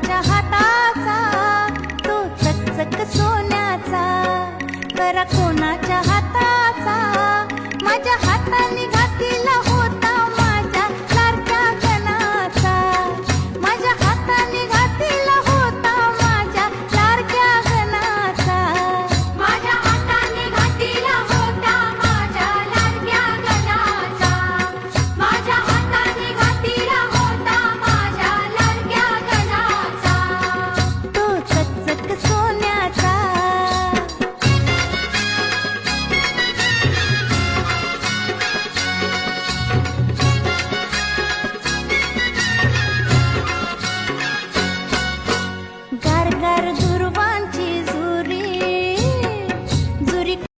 माझ्या हाताचा तो चकचक सोन्याचा. करा कोणाच्या हाता